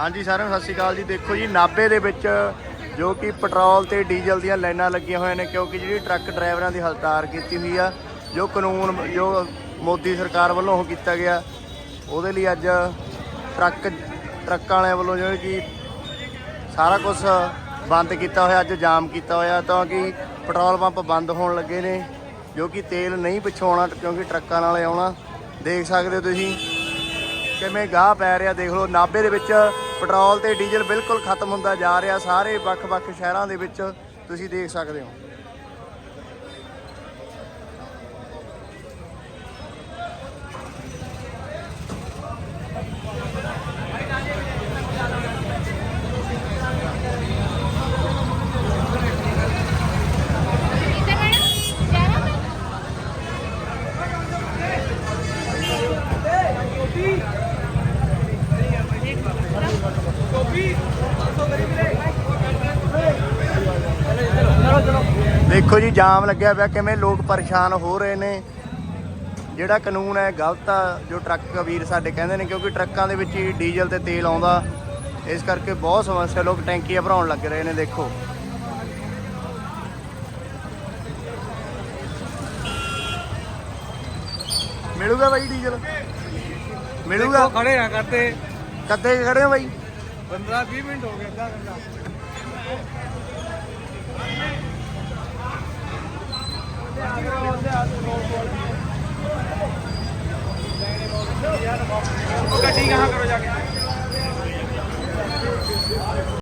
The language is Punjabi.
ਹਾਂਜੀ ਸਾਰਿਆਂ ਨੂੰ ਸਤਿ ਸ਼੍ਰੀ ਅਕਾਲ ਜੀ। ਦੇਖੋ ਜੀ, ਨਾਭੇ ਦੇ ਵਿੱਚ ਜੋ ਕਿ ਪੈਟਰੋਲ ਤੇ ਡੀਜ਼ਲ ਦੀਆਂ ਲਾਈਨਾਂ ਲੱਗੀਆਂ ਹੋਈਆਂ ਨੇ, ਕਿਉਂਕਿ ਜਿਹੜੀ ਟਰੱਕ ਡਰਾਈਵਰਾਂ ਦੀ ਹੜਤਾਲ ਕੀਤੀ ਹੋਈ ਆ, ਜੋ ਕਾਨੂੰਨ, ਜੋ ਮੋਦੀ ਸਰਕਾਰ ਵੱਲੋਂ ਉਹ ਕੀਤਾ ਗਿਆ, ਉਹਦੇ ਲਈ ਅੱਜ ਟਰੱਕ, ਟਰੱਕਾਂ ਵਾਲਿਆਂ ਵੱਲੋਂ ਜੋ ਕਿ ਸਾਰਾ ਕੁਝ ਬੰਦ ਕੀਤਾ ਹੋਇਆ, ਅੱਜ ਜਾਮ ਕੀਤਾ ਹੋਇਆ, ਤਾਂ ਕਿ ਪੈਟਰੋਲ ਪੰਪ ਬੰਦ ਹੋਣ ਲੱਗੇ ਨੇ, ਜੋ ਕਿ ਤੇਲ ਨਹੀਂ ਪਿੱਛੋਂ ਆਉਣਾ, ਕਿਉਂਕਿ ਟਰੱਕਾਂ ਨਾਲ ਆਉਣਾ। ਦੇਖ ਸਕਦੇ ਹੋ ਤੁਸੀਂ, ਕਿਵੇਂ ਗਾਹ ਪੈ ਰਿਹਾ, ਦੇਖ ਲਓ, ਨਾਭੇ ਦੇ ਵਿੱਚ ਪੈਟਰੋਲ ਤੇ ਡੀਜ਼ਲ ਬਿਲਕੁਲ ਖਤਮ ਹੁੰਦਾ ਜਾ ਰਿਹਾ, ਸਾਰੇ ਵੱਖ-ਵੱਖ ਸ਼ਹਿਰਾਂ ਦੇ ਵਿੱਚ ਤੁਸੀਂ ਦੇਖ ਸਕਦੇ ਹੋ। ਦੇਖੋ ਜੀ ਜਾਮ ਲੱਗਿਆ ਪਿਆ ਕਿਵੇਂ ਲੋਕ ਪਰੇਸ਼ਾਨ ਹੋ ਰਹੇ ਨੇ। ਜਿਹੜਾ ਕਾਨੂੰਨ ਹੈ ਗਲਤ ਆ ਜੋ ਟਰੱਕ ਵੀਰ ਸਾਡੇ ਕਹਿੰਦੇ ਨੇ ਕਿਉਂਕਿ ਟਰੱਕਾਂ ਦੇ ਵਿੱਚ ਹੀ ਡੀਜ਼ਲ ਤੇ ਤੇਲ ਆਉਂਦਾ। ਇਸ ਕਰਕੇ ਬਹੁਤ ਸਮੱਸਿਆ ਲੋਕ ਟੈਂਕੀਆਂ ਭਰਾਉਣ ਲੱਗ ਰਹੇ ਨੇ ਦੇਖੋ। ਮਿਲੂਗਾ ਬਾਈ ਡੀਜ਼ਲ? ਮਿਲੂਗਾ? ਖੜੇ ਆ ਕਰਦੇ। ਕੱਦੇ ਖੜੇ ਹੋ ਬਾਈ? 15 20 ਮਿੰਟ ਹੋ ਗਏ ਅੱਧਾ ਘੰਟਾ। ਗੱਡੀ ਕਹਾਂ ਕਰੋ ਜਾ ਕੇ?